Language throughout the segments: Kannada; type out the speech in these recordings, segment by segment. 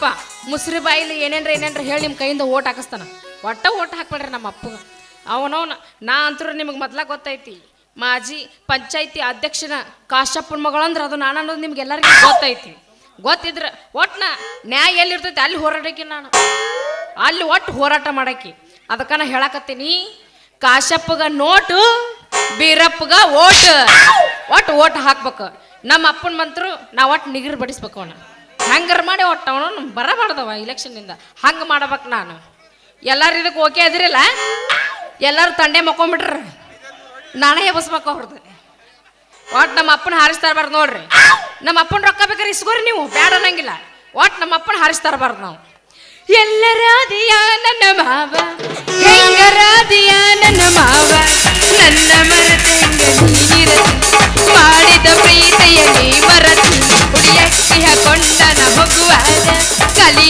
ಅಪ್ಪ, ಮುಸ್ರಿ ಬಾಯಿಲಿ ಏನೇನ್ರ ಏನೇನ್ರ ಹೇಳಿ ನಿಮ್ಮ ಕೈಯಿಂದ ಓಟ್ ಹಾಕಿಸ್ತಾನ. ಒಟ್ಟ ಓಟ್ ಹಾಕ್ಬೇಡ್ರಿ ನಮ್ಮ ಅಪ್ಪಗ. ಅವನವನ, ನಾ ಅಂತರೂ ನಿಮಗೆ ಮೊದ್ಲಾಗ ಗೊತ್ತೈತಿ. ಮಾಜಿ ಪಂಚಾಯತಿ ಅಧ್ಯಕ್ಷನ ಕಾಶಪ್ಪನ ಮಗಳಂದ್ರೆ ಅದು ನಾನು ಅನ್ನೋದು ನಿಮ್ಗೆ ಎಲ್ಲರಿಗೂ ಗೊತ್ತೈತಿ. ಗೊತ್ತಿದ್ರ ಒಟ್ನ ನ್ಯಾಯ ಎಲ್ಲಿರ್ತೈತಿ ಅಲ್ಲಿ ಹೋರಾಡಕ್ಕೆ ನಾನು. ಅಲ್ಲಿ ಒಟ್ಟು ಹೋರಾಟ ಮಾಡಕ್ಕೆ ಅದಕ್ಕೆ ನಾ ಹೇಳಕತ್ತೀನಿ ಕಾಶಪ್ಪಗ ನೋಟು, ಬೀರಪ್ಪಗ ಓಟ್. ಒಟ್ಟು ಓಟ್ ಹಾಕ್ಬೇಕು. ನಮ್ಮ ಅಪ್ಪನ ಮಂತ್ರು ನಾ ಒಟ್ಟು ನಿಗಿರ್ ಬಡಿಸ್ಬೇಕು ಅವನ. ಹಂಗಾರ ಮಾಡಿ ಒಟ್ಟು ಅವನು ಬರಬಾರ್ದವ ಇಲೆಕ್ಷನ್ನಿಂದ ಹಂಗೆ ಮಾಡ್ಬೇಕು ನಾನು. ಎಲ್ಲರೂ ಇದಕ್ಕೆ ಓಕೆ ಅದಿರಿಲ್ಲ? ಎಲ್ಲರೂ ತಂಡೆ ಮಕ್ಕೊಂಬಿಟ್ರ. ನಾನೇ ಎಬಸ್ಬೇಕು ಅವ್ರದ್ದು ಒಟ್ಟು ನಮ್ಮ ಅಪ್ಪನ ಹಾರಿಸ್ತಾ ಇರ್ಬಾರ್ದು ನೋಡ್ರಿ. ನಮ್ಮ ಅಪ್ಪನ ರೊಕ್ಕ ಬೇಕಾದ್ರೆ ಇಸ್ಕೋರಿ ನೀವು ಬೇಡ ಅನ್ನಂಗಿಲ್ಲ. ಒಟ್ಟು ನಮ್ಮ ಅಪ್ಪನ ಹಾರಿಸ್ತಾ ಇರಬಾರ್ದು ನಾವು. ಎಲ್ಲರಾದಿಯ ನನ್ನ ಮಾವ? ಹೆಂಗರಾದಿಯ ನನ್ನ ಮಾವ? ನನ್ನ ಮರತಂದ ನೀರ ನೀ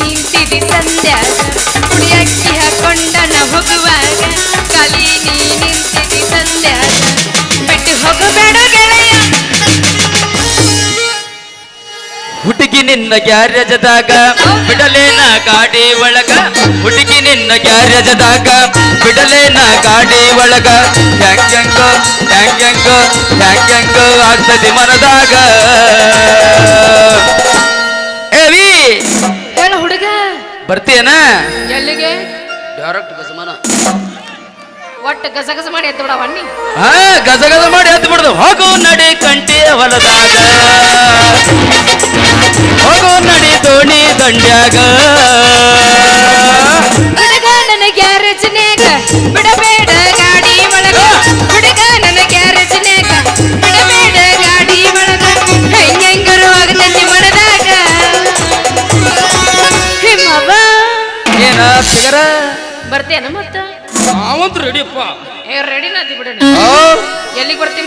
ನಿಂತಿದಿ ಹಾಕೊಂಡನ ಹೋಗುವಾಗ ಹುಡುಗಿ ನಿನ್ನ ಗ್ಯಾರೇಜದಾಗ, ಬಿಡಲೇನ ಗಾಡಿ ಒಳಗ. ಹುಡುಗಿ ನಿನ್ನ ಗ್ಯಾರೇಜದಾಗ, ಬಿಡಲೇನ ಗಾಡಿ ಒಳಗ. ಹ್ಯಾಂಗ್ಯಾಂಗೋ ಹ್ಯಾಂಗ್ಯಾಂಗೋ ಹ್ಯಾಂಗ್ಯಾಂಗೋ ಆಗ್ತದೆ ಮನದಾಗ. ಬರ್ತೀಯನ? ಎಲ್ಲಿಗೆ? ಡೈರೆಕ್ಟ್ ಗಜಮಾನ ಒಟ್ಟು ಗಸಗಸ ಮಾಡಿ ಎದ್ದು ಬಿಡವ ನೀ ಹಾ ಮಾಡಿ ಎದ್ದು ಬಿಡ್ದು. ಹೋಗು ನಡಿ ಕಂಟಿ ಹೊಲದಾಗ ಹೋಗು ನಡಿ ದೋಣಿ ದಂಡ್ಯಾಗ.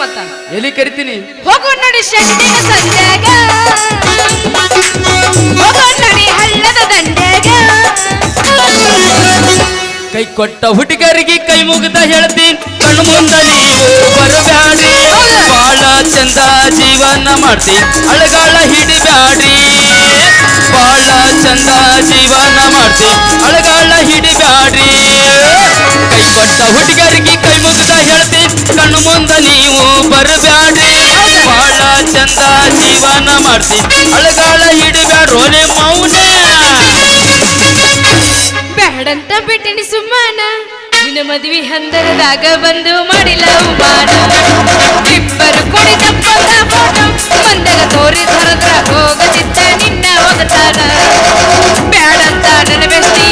ಮತ್ತ? ಎಲ್ಲಿ ಕರಿತೀನಿ? ಹೋಗು ನೋಡಿ ಶೆಟ್ಟಿನ ಹೋಗು ನಡಿ ಹಳ್ಳದ ದಂಡ್ಯಾಗ ಕೈ ಕೊಟ್ಟ ಹುಡುಗರಿಗೆ ಕೈ ಮುಗಿದ ಹೇಳ್ತೀನಿ ಕಣ್ಣು ಮುಂದ ಬರಬ್ಯಾಡ್ರಿ. ಬಾಳ ಚಂದ ಜೀವನ ಮಾಡ್ತಿ ಅಳಗಾಳ ಹಿಡಿಬ್ಯಾಡ್ರಿ. ಬಾಳ ಚಂದ ಜೀವನ ಮಾಡ್ತಿ ಅಳಗಾಳ ಹಿಡಿಬ್ಯಾಡ್ರಿ. ಕೈ ಕೊಟ್ಟ ಹುಡುಗರಿಗೆ ಕೈ ಮುಗಿದ ಹೇಳ್ತೀನಿ ಕಣ್ಣು ಮುಂದ ನೀವು ಬರಬ್ಯಾಡ್ರಿ ಬಾಳ ಚಂದ ಜೀವನ ಮಾಡ್ತಿ. ಅಳಗಾಳ ಹಿಡಿಬ್ಯಾಡ್ರೋ ಮೌನ. ಬ್ಯಾಡಂತ ಬಿಟ್ಟಿನಿ ಸುಮ್ಮನ ನಿನ್ನ ಮದ್ವಿ ಹಂದರದಾಗ ಬಂದು ಮಾಡಿಲ್ಲ ಅವಮಾನ ಇಬ್ಬರು ಫೋಟೋ. ಬಂದಾಗ ತೋರಿ ಹರದ್ರ ಹೋಗದಿದ್ದ ನಿನ್ನ ಹೋಗತಾನ ಬ್ಯಾಡಂತ ನನ್ನ ಬೆಸ್ತಿ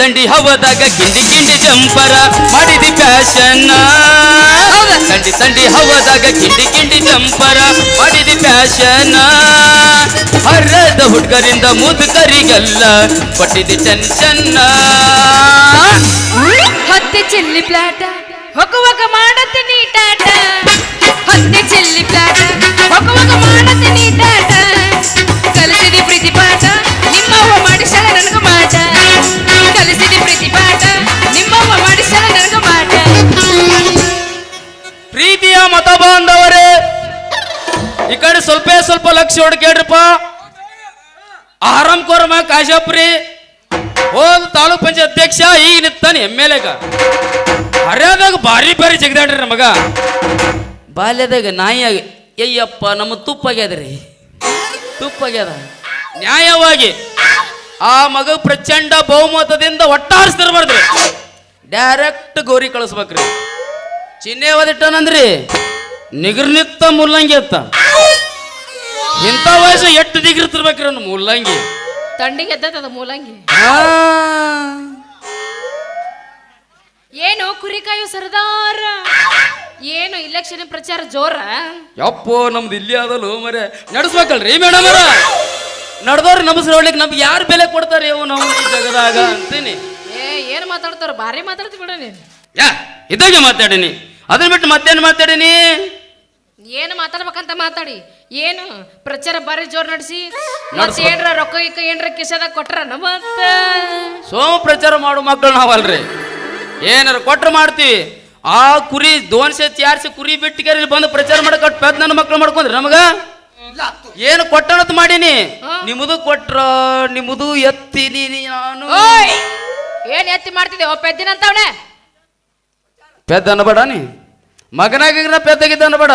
ತಂಡಿ ಹವದಾಗ ಗಿಂಡಿ ಗಿಂಡಿ ಜಂಪರ ಮಾಡಿದಿ ಫ್ಯಾಷನ್ ತಂಡಿ ತಂಡಿ ಹವದಾಗ ಗಿಂಡಿ ಗಿಂಡಿ ಜಂಪರ ಮಾಡಿದಿ ಫ್ಯಾಷನ್ ಹರ್ರದ ಹುಡ್ಗರಿಂದ ಮುದುಕರಿಗಲ್ಲ ಕೊಟ್ಟಿದಿ ಟೆನ್ಷನ್ ಹತ್ತಿ ಚೆಲ್ಲಿ ಪ್ಲಾಟ ಹೊಗುವಾಗ ಮಾಡತ್ತೆ ನೀಟಾಟ ಹತ್ತಿ ಚಿಲ್ಲಿ ಪ್ಲಾಟ ಹೊಗುವಾಗ ಮಾಡತ್ತೆ ಟಾಟ. ಈ ಕಡೆ ಸ್ವಲ್ಪ ಸ್ವಲ್ಪ ಲಕ್ಷ ಹೊಡ್ಕೇಡ್ರಪ್ಪ ಆರಾಮ್ ಕೋರಮ ಕಾಶಪ್ರಿ ಹೋದ ತಾಲೂಕ್ ಪಂಚಾಯತ್ ಅಧ್ಯಕ್ಷ ಈಗ ನಿತ್ತಾನ ಎಂ ಎಲ್ ಎಗ. ಹರ್ಯಾದಾಗ ಭಾರಿ ಭಾರಿ ಜಗದಾಡ್ರಿ ನಮಗ ಬಾಲ್ಯದಾಗ ನಾಯಿಯಾಗಿ, ಅಯ್ಯಪ್ಪ, ನಮ್ಮ ತುಪ್ಪಾಗ್ಯದ್ರಿ ತುಪ್ಪಾಗ್ಯದ ನ್ಯಾಯವಾಗಿ ಆ ಮಗ ಪ್ರಚಂಡ ಬಹುಮತದಿಂದ ಒಟ್ಟಾರಿಸ್ತಿರ್ಬಾರ್ದ್ರಿ ಡೈರೆಕ್ಟ್ ಗೌರಿ ಕಳಿಸ್ಬೇಕ್ರಿ. ಚಿಹ್ನೆ ಓದಿಟ್ಟನಂದ್ರಿ ನಿಗರ್ನಿತ್ತ ಮುಲ್ಲಂಗಿ ಅತ್ತ. ಇಂಥ ವಯಸ್ಸು ಎಷ್ಟು ಡಿಗ್ರಿ ತಿರ್ಬೇಕ್ರಿ ಮೂಲಂಗಿ? ತಂಡಿಗೆ ಎದ್ದದ ಮೂಲಂಗಿ. ಆ, ಏನು ಕುರಿಕಾಯು ಸರ್ದಾರ? ಏನು ಇಲೆಕ್ಷನ್ ಪ್ರಚಾರ ಜೋರ? ಯಪ್ಪೋ ನಮ್ದು ಇಲ್ಲಿ ಅದಲ್ಲ ಮರೆ. ನಡೆಸ್ಬೇಕಲ್ರಿ ಮೇಡಮ್ ನಡೆದವ್ರು ನಮಸ್ಕಾರ ಹೊಡ್ಲಿಕ್ಕೆ ನಮ್ಗೆ ಯಾರು ಬೆಲೆ ಕೊಡ್ತಾರೆ ಇವು ನಾವು ಈ ಜಗದಾಗ ಅಂತೀನಿ. ಏ ಏನು ಮಾತಾಡ್ತಾರ ಭಾರಿ ಮಾತಾಡ್ತಿ ಬಿಡ ನೀನು. ಯಾ ಇದ್ದಾಗೆ ಮಾತಾಡೀನಿ. ಅದನ್ನ ಬಿಟ್ಟು ಮತ್ತೇನು ಮಾತಾಡೀನಿ? ಏನು ಮಾತಾಡ್ಬೇಕಂತ ಮಾತಾಡಿ. ಏನು ಪ್ರಚಾರ ಬಾರಿ ಜೋರ್ ನಡೆಸಿ. ಮತ್ತೆ. ಏನ್ರ ರೊಕ್ಕ ಇಕ್ಕ ಏನ್ರ ಕಿಸದಾಗ ಕೊಟ್ರ ಮತ್ತ ಸೋಮ ಪ್ರಚಾರ ಮಾಡು ಮಕ್ಕಳು ನಾವಲ್ರಿ. ಏನಾರ ಕೊಟ್ರ ಮಾಡ್ತೀವಿ ಆ ಕುರಿ ದೋನ್ಸೆ ಚಾರ್ಸಿ ಕುರಿ ಬಿಟ್ಟಿಗೆ ಬಂದು ಪ್ರಚಾರ ಮಾಡಕ್ ಕೊಟ್ಟು ಪೆದ್ ನನ್ನ ಮಕ್ಳು ಮಾಡ್ಕೊಂಡ್ರಿ ನಮಗ? ಏನು ಕೊಟ್ಟಣತ್ ಮಾಡೀನಿ? ನಿಮ್ಮದು ಕೊಟ್ರ ನಿಮ್ಮದು ಎತ್ತೀನಿ ನಾನು. ಓಯ್! ಏನ್ ಎತ್ತಿ ಮಾಡ್ತಿದ್ದೆ? ಒಬ್ಬ ಎದ್ದಿನ ಅಂತವನೆ ಪೆದ್ದ ಅನ್ನಬೇಡ ನೀ. ಮಗನಾಗಿ ಪೆದ್ದಾಗಿದ್ದ ಅನ್ನಬೇಡ.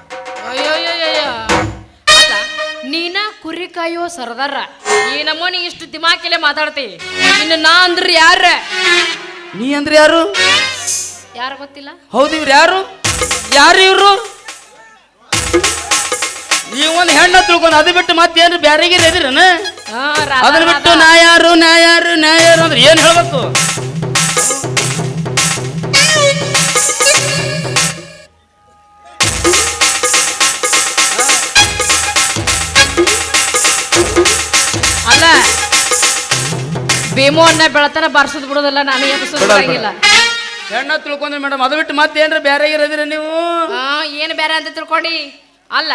ಕುರಿ ಕಾಯೋ ಸರದಾರ ಈ ನಮ್ಮನಿ ಇಷ್ಟು ದಿಮಾಕಿಲೆ ಮಾತಾಡ್ತಿ. ಇನ್ನು ನಾ ಅಂದ್ರೆ ಯಾರ ನೀ ಅಂದ್ರೆ ಯಾರು? ಯಾರು ಗೊತ್ತಿಲ್ಲ? ಹೌದು ಇವ್ರು ಯಾರು? ಯಾರು ಇವ್ರು? ನೀವು ಒಂದು ಹೆಣ್ಣ ತಿಳ್ಕೊಂಡು ಅದು ಬಿಟ್ಟು ಮತ್ತೇನು ಬ್ಯಾರಿಗೆ ಎದಿರನ? ಹಾ, ರಾಧಾ, ಅದನ್ನ ಬಿಟ್ಟು ರಾಧಾ. ನಾ ಯಾರು ನಾ ಯಾರು ನಾ ಯಾರು ಅಂದ್ರೆ ಏನು ಹೇಳ್ಬೇಕು? ಭೀಮು ಅನ್ನ ಬೆಳತನ ಬಾರ್ಸೋದ್ ಬಿಡೋದಿಲ್ಲ ನಾನು ಎಬ್ಸೋದ್ ಬಿಡಂಗಿಲ್ಲ. ಹೆಣ್ಣ ತಿಳ್ಕೊಂಡ್ರಿ ಮೇಡಮ್ ಅದು ಬಿಟ್ಟು ಮತ್ತೆ ಏನ್ರಿ ಬೇರೆ ಇರೋದಿರ ನೀವು? ಆ, ಏನು ಬೇರೆ ಅಂತ ತಿಳ್ಕೊಂಡಿ. ಅಲ್ಲ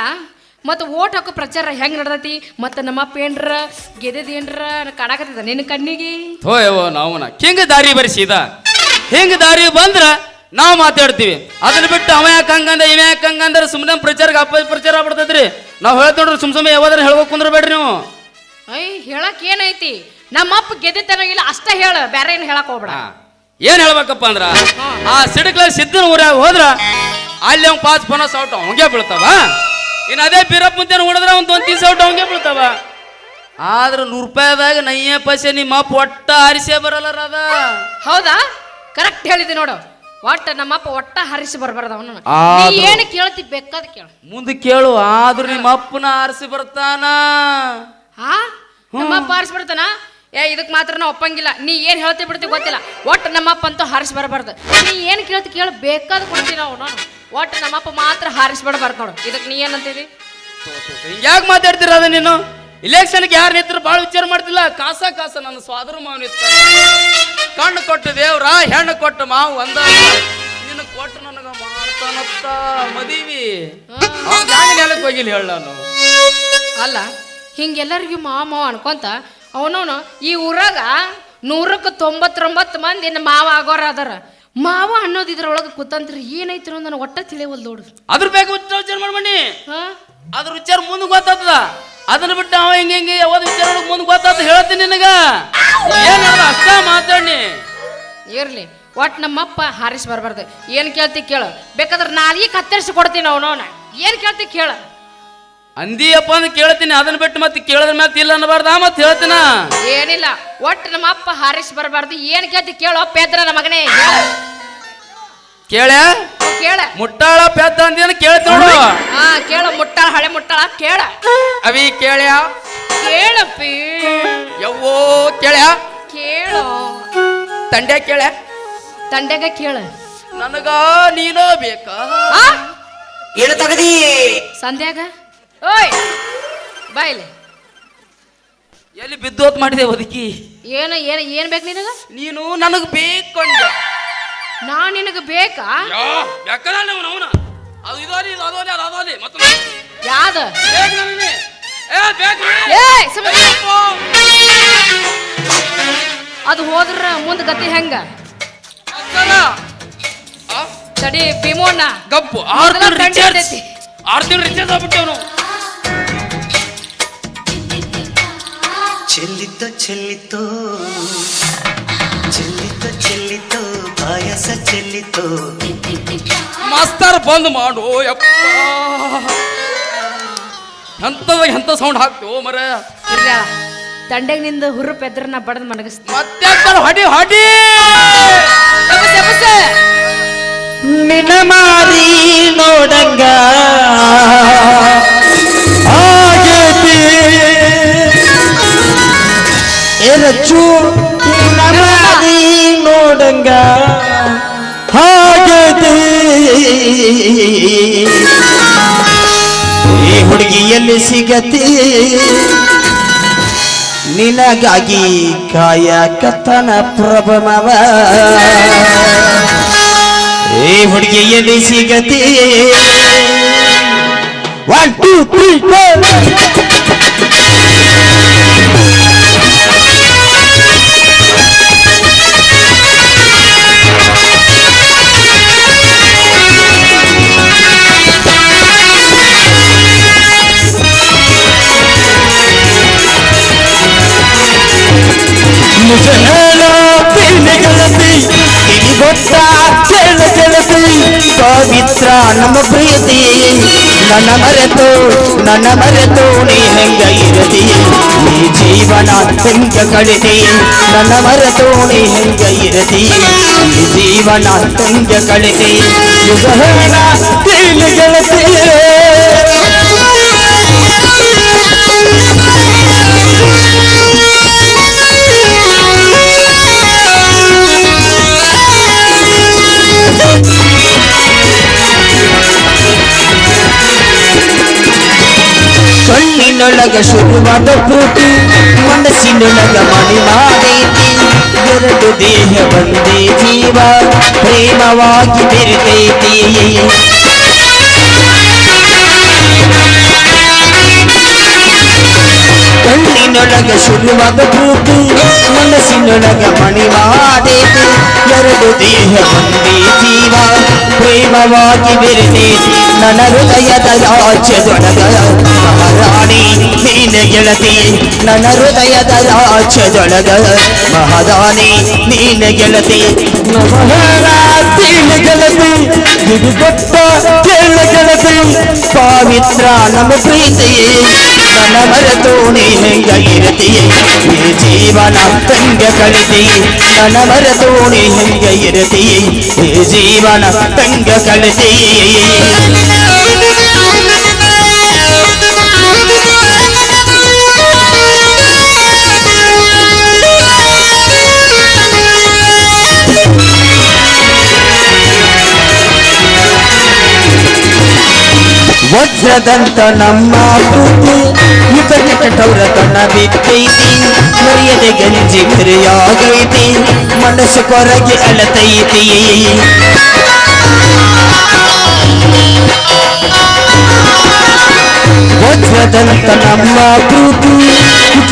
ಮತ್ತು ಓಟ್ ಹಾಕೋ ಪ್ರಚಾರ ಹೆಂಗ್ ನಡ್ದೈತಿ? ಮತ್ತು ನಮ್ಮಪ್ಪ ಏನ್ರ ಗೆದ್ದ ಏನ್ರ ಕಾಣಕತ್ತದ ನಿನ್ನ ಕಣ್ಣಿಗೆ? ನಾವು ಹಿಂಗ ದಾರಿ ಬರಿಸಿದ ಹಿಂಗ ದಾರಿ ಬಂದ್ರ ನಾವು ಮಾತಾಡ್ತೀವಿ. ಅದನ್ನ ಬಿಟ್ಟು ಅವ ಯಾಕೆ ಹಂಗಂದ ಇವ ಯಾಕೆ ಹಂಗಂದ್ರೆ ಸುಮ್ಮನೆ ಪ್ರಚಾರಕ್ಕೆ ಅಪ್ಪ ಪ್ರಚಾರ ಆಗ್ಬಿಡ್ತೈತ್ರಿ. ನಾವು ಹೇಳ್ತೊಂಡ್ರಿ ಸುಮ್ ಸುಮ್ಮನೆ ಯಾವ್ದಾರ ಹೇಳ್ಬೇಕು ಕುಂದ್ರಬೇಡ್ರಿ ನೀವು. ಐ ಹೇಳಕ್ ಏನೈತಿ ನಮ್ಮಪ್ಪ ಗೆದ್ದಿತ್ತನೋ ಇಲ್ಲ ಅಷ್ಟೇ ಹೇಳ ಬೇರೆ ಏನು ಹೇಳಕ್ ಹೋಗ್ಬೇಡ. ಏನ್ ಹೇಳ್ಬೇಕಪ್ಪ ಅಂದ್ರ ಆ ಸಿಡಕ್ಲ ಸಿದ್ದನ ಊರಾಗ ಹೋದ್ರ ಅಲ್ಲಿ ಅವ್ನ್ ಪಾಸ್ ಪನ ಸೌಟ್ ಹಂಗೆ ಬೀಳ್ತಾವ. ಇನ್ನು ಅದೇ ಬೀರಪ್ಪ ಮುಂದೆ ನೋಡಿದ್ರೆ ಒಂದ್ ಒಂದ್ ತೀಸ್ ಸೌಟ್ ಅವಂಗೆ ಬೀಳ್ತಾವ. ಆದ್ರ ನೂರು ರೂಪಾಯಿದಾಗ ನಯ್ಯ ಪೈಸೆ ನಿಮ್ಮ ಅಪ್ಪ ಒಟ್ಟ ಆರಿಸೇ ಬರಲ್ಲ ಅದ. ಹೌದಾ? ಕರೆಕ್ಟ್ ಹೇಳಿದಿ ನೋಡು. ಒಟ್ಟ ನಮ್ಮಪ್ಪ ಒಟ್ಟ ಹರಿಸಿ ಬರ್ಬಾರ್ದ ಅವನು ಆದ್ರೂ- ಏನು ಕೇಳ್ತಿ ಬೇಕಾದ ಕೇಳ. ಮುಂದೆ ಕೇಳು ಆದ್ರೂ ನಿಮ್ಮ ಅಪ್ಪನ ಆರಿಸಿ ಬರ್ತಾನ. ಹಾ ನಮ್ಮಪ್ಪ ಹರಿಸಿ ಬಿಡ್ತಾನ ಏ ಇದಕ್ಕೆ ಮಾತ್ರ ಒಪ್ಪಂಗಿಲ್ಲ. ನೀ ಏನು ಹೇಳ್ತಿ ಬಿಡ್ತಿ ಗೊತ್ತಿಲ್ಲ. ಒಟ್ಟು ನಮ್ಮಪ್ಪ ಅಂತೂ ಹಾರಿಸಿ ಬರಬಾರ್ದು. ನೀ ಏನು ಕೇಳ್ತಿ ಕೇಳು ಬೇಕಾದ ಕೊಡ್ತೀನಿ ನಾವು ನೋಡು. ಒಟ್ಟು ನಮ್ಮಪ್ಪ ಮಾತ್ರ ಹಾರಿಸ್ ಬಿಡಬಾರ್ದು ನೋಡು. ಇದಕ್ಕೆ ನೀ ಏನಂತೀವಿ ಯಾಕೆ ಮಾತಾಡ್ತೀರ ಅದ ನೀನು? ಇಲೆಕ್ಷನ್ಗೆ ಯಾರು ನಿಂತರು ಭಾಳ ವಿಚಾರ ಮಾಡ್ತಿಲ್ಲ? ಕಾಸ ಕಾಸ ನನ್ನ ಸ್ವಾದ್ರ ಮಾವು ನಿಂತ ಕಣ್ಣು ಕೊಟ್ಟು ದೇವ್ರ ಹೆಣ್ಣು ಕೊಟ್ಟು ಮಾವು ಒಂದ. ನಿನ್ನ ಕೊಟ್ಟು ನನಗ ಮಾಡ್ತಾನತ್ತ ಮದೀವಿ. ನೆಲಕ್ಕೆ ಹೋಗಿಲ್ಲ ಹೇಳ ನಾನು. ಅಲ್ಲ ಹಿಂಗೆಲ್ಲರಿಗೂ ಮಾವ ಮಾವ ಅನ್ಕೊಂತ ಅವನವನು ಈ ಊರಾಗ ನೂರಕ್ಕೆ ತೊಂಬತ್ತೊಂಬತ್ತು ಮಂದಿ ಮಾವ ಆಗೋರ ಅದಾರ. ಮಾವ ಅನ್ನೋದು ಇದ್ರೊಳಗೆ ಕೂತಂತ್ರಿ ಏನೈತಿ ಅನ್ನೋದು ನನಗೆ ಒಟ್ಟ ತಿಳಿಯವಲ್ ನೋಡು. ಅದ್ರ ಬೇಕು ವಿಚಾರ ಮಾಡ್ಬಣ್ಣಿ ಹಾ? ಅದ್ರ ವಿಚಾರ ಮುಂದೆ ಗೊತ್ತದ. ಅದನ್ನ ಬಿಟ್ಟು ಅವ ಹಿಂಗ ಹಿಂಗೆ ಯಾವ್ದು ವಿಚಾರ ಮುಂದೆ ಗೊತ್ತಾಗ್ತದ ಹೇಳ್ತೀನಿ ನಿನಗ. ಏನು ಅಷ್ಟ ಮಾತಾಡಿ ಇರ್ಲಿ. ಒಟ್ಟು ನಮ್ಮಪ್ಪ ಹಾರಿಸಿ ಬರಬಾರ್ದು. ಏನು ಕೇಳ್ತಿ ಕೇಳು. ಬೇಕಾದ್ರೆ ನಾಲ್ಗೆ ಕತ್ತರಿಸಿ ಕೊಡ್ತೀನಿ ಅವನವನ. ಏನು ಕೇಳ್ತಿ ಕೇಳ. ಅಂದಿಯಪ್ಪ ಅಂದ್ರೆ ಕೇಳ್ತೀನಿ ಅದನ್ನ ಬಿಟ್ಟು ಮತ್ತೆ ಕೇಳಿದ್ರ ಮತ್ತೆ ಇಲ್ಲ ಅನ್ನಬಾರ್ದ. ಮತ್ತೆ ಹೇಳ್ತೀನ? ಏನಿಲ್ಲ ಒಟ್ಟು ನಮ್ಮ ಅಪ್ಪ ಹಾರಿಸಿ ಬರಬಾರ್ದು. ಏನು ಕೇಳ್ತಿ ಕೇಳು ಪೆದ್ರ ನಮ್ಮ ಮಗನೇ ಕೇಳ? ಕೇಳ. ಮುಟ್ಟಾಳ ಪೆದ್ದ ಅಂದೇನು ಕೇಳ್ತಿ ನೋಡು. ಹಾ ಕೇಳು ಮುಟ್ಟಾಳ ಹಳೆ ಮುಟ್ಟಾಳ ಕೇಳ. ಅವಿ ಕೇಳ್ಯಾ? ಕೇಳಪ್ಪಿ. ಯವ್ವೋ ಕೇಳ ಕೇಳು. ತಂಡೆ ಕೇಳ? ತಂಡೆಗ ಕೇಳ. ನನಗ ನೀನೋ ಬೇಕಾ? ಏನು ತಗದಿ. ಸಂಧ್ಯಾಗ? ಓಯ್ ಬಾಯ್ಲೆ. ಎಲ್ಲಿ ಬಿದ್ದೋತ್ ಮಾಡಿದೆ ಒದಕಿ ಏನು ಏನು ಏನು ಬೇಕು ನಿನಗ? ನೀನು ನನಗ್ ಬೇಕೊಂಡ ನಾನು ನಿನಗೆ ಬೇಕಾ? ಅವನ ಅದು ಇದೋಲಿ ಇದು ಅದೋಲಿ ಅದು ಅದೋಲಿ ಮತ್ತೆ ಯಾವ್ದು? ಬೇಕು ಏ ಬೇಕು ಅದು ಹೋದ್ರ ಮುಂದೆ ಗತಿ ಹೆಂಗ? ತಡಿ ಭೀಮೋಣ್ಣ. ಗಪ್ಪು ಆರು ಆರ್ತಿ ತಿಂಗಳು ರಿಚಾರ್ಜ್. ಆರು ತಿಂಗಳು ರಿಚಾರ್ಜ್ ಆಗ್ಬಿಟ್ಟವನು. ಚೆಲ್ಲಿತ್ತು ಚೆಲ್ಲಿತೋ. ಚೆಲ್ಲಿತ ಚೆಲ್ಲಿತೋ. ಪಾಯಸ ಚೆಲ್ಲಿತೋ. ಚೆಲ್ಲಿತು ಮಾಸ್ತರ್ ಬಂದ್ ಮಾಡು ಯಪ್ಪ. ಎಂತದಾಗ ಎಂತ ಸೌಂಡ್ ಹಾಕ್ತೋ ಮರ? ಅಳ. ದಂಡೆಗ್ನಿಂದ ಹುರುಪ್ ಎದ್ರನ್ನ ಬಡದ್ ಮನಗಸ್ತಿ ಮತ್ತೆ ಹೊಡಿ ಹೊಡಿ. ನಿನ್ನ ಮಾರಿ ನೋಡಂಗ. ಎರಚು. ನೋಡಂಗ. ಹಾಗೆ ಈ ಹುಡುಗಿಯಲ್ಲಿ ಸಿಗತಿ. ನಿನಗಾಗಿ ಕಾಯಕತನ ಪ್ರಭಮವ. ಈ ಹುಡುಗಿಯಲ್ಲಿ ಸಿಗತಿ. ಒನ್ ಟೂ ತ್ರೀ ಫೋರ್ ನಿಜ ಹೇಳೋ ಪ್ರೀತಿ ಗೆಳತಿ ಇಲ್ಲಿ ಗೊತ್ತ ಕೇಳ ಗೆಳತಿ ಪವಿತ್ರ ನಮ್ಮ ಪ್ರೀತಿ ನನ್ನ ಮರೆತು ನನ್ನ ಮರೆತು ನೀ ಹೆಂಗ ಇರದಿ ಈ ಜೀವನ ಹೆಂಗ ಕಳಿತಿ ನನ್ನ ಮರೆತು ನೀ ಹೆಂಗ ಇರದಿ ಈ ಜೀವನ ಹೆಂಗ ಕಳಿತಿ ನಿಜ ಹೇಳ ಕೇಳ ಗೆಳತಿ ಕಣ್ಣಿನೊಳಗ ಶುರುವಾದ ಪ್ರೀತಿ ಮನಸ್ಸಿನೊಳಗ ಮಾಡೈತಿ ಎರಡು ದೇಹ ಒಂದೇ ಜೀವ, ಪ್ರೇಮವಾಗಿ ಬೆರೆತೈತಿ. ಕಣ್ಣಿನೊಳಗ ಶುರುವಾದ ಪ್ರೀತಿ ಮನಸ್ಸಿನೊಳಗ ಮಾಡೈತಿ ಎರಡು ದೇಹ ಒಂದೇ ಜೀವ, ಪ್ರೇಮವಾಗಿ ಬೆರೆತೈತಿ. ನನ್ನ ಹೃದಯದ ರಾಜ್ಯದೊಳಗ ಗೆಳತಿ ನನ್ನ ಹೃದಯದ ರಾಜ್ಯದೊಳಗ ಮಹಾರಾಣಿ ನೀನ ಗೆಳತಿ. ಮಹಾರಾತ್ರಿನ ಗೆಳತಿ. ಇದು ಗೊತ್ತ ಕೇಳ ಗೆಳತಿ. ಪಾವಿತ್ರ ನಮ್ಮ ಪ್ರೀತಿ ನನ್ನ ಮರೆತು ನೀ ಹೆಂಗ ಇರತಿ ಈ ಜೀವನ ತಂಗ ಕಳಿತಿ ನನ್ನ ಮರೆತು ನೀ ಹೆಂಗ ಇರತಿ ಈ ಜೀವನ ತಂಗ ಕಳಿತಿ ವಜ್ರದಂತ ನಮ್ಮ ಪ್ರೀತಿ ಇತನ ಕಠೋರ ತನ್ನ ಬಿತ್ತೈತಿ ಮರ್ಯಾದೆ ಗಂಜಿ ಮರೆಯಾಗೈತಿ ಮನಸ್ಸು ಕೊರಗೆ ಅಳತೈತಿ. ವಜ್ರದಂತ ನಮ್ಮ ಪ್ರೀತಿ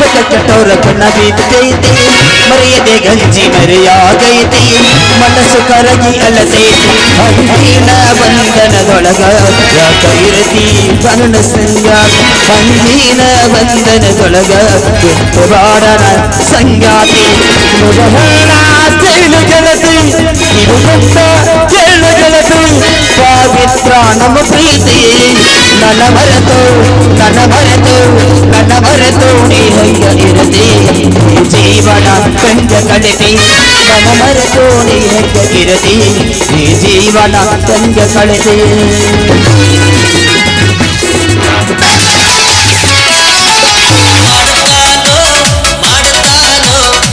ಇತನ ಕಠೋರ ತನ್ನ ಬಿತ್ತೈತಿ ಮರ್ಯಾದೆ ಗಂಜಿ ಮರೆಯಾಗೈತಿ ಮನಸ್ಸು ಕರಗಿ ಅಳತೈತಿ ಅಂದಿನ ಬಂಧನದೊಳಗ ಯಾಕ ಇರತಿ ಬರಣ ಸಂಗಾತಿ ಅಂದಿನ ಬಂಧನದೊಳಗ ಬಿಟ್ಟು ಬಾಡನ ಸಂಗಾತಿ ಮುದಹಣ ಕೇಳು ಗೆಳತಿ ಇದು ಗೊತ್ತ ನಮ್ಮ ಪ್ರೀತಿ ನನ್ನ ಮರೆತು ನನ್ನ ಮರೆತು ನನ್ನ ಮರೆತು ನೀ ಹೆಂಗ ಇರತಿ ಈ ಜೀವನ ಕಂಡ ಕಳಿತಿ ನನ್ನ ಮರೆತು ನೀ ಹೆಂಗ ಇರತಿ ಈ ಜೀವನ ಕಂಡ ಕಳಿತಿ